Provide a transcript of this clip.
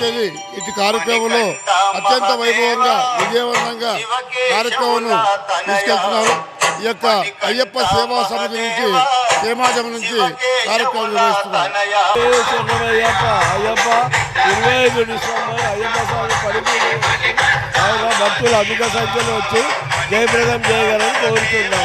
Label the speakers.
Speaker 1: వచ్చేది ఇటు కార్యక్రమంలో అత్యంత వైభవంగా విజయవంతంగా కార్యక్రమంను తీసుకెళ్తున్నారు. ఈ యొక్క అయ్యప్ప సేవా సమితి నుంచి సేమాజం నుంచి కార్యక్రమం నిర్వహిస్తున్నారు.
Speaker 2: అయ్యప్ప అయ్యప్ప ఇరవై ఐదు డిసెంబర్ అయ్యప్ప స్వామి పరిపూర్ణ భక్తులు అధిక సంఖ్యలో వచ్చి జయప్రదం చేయగలని కోరుతున్నాం.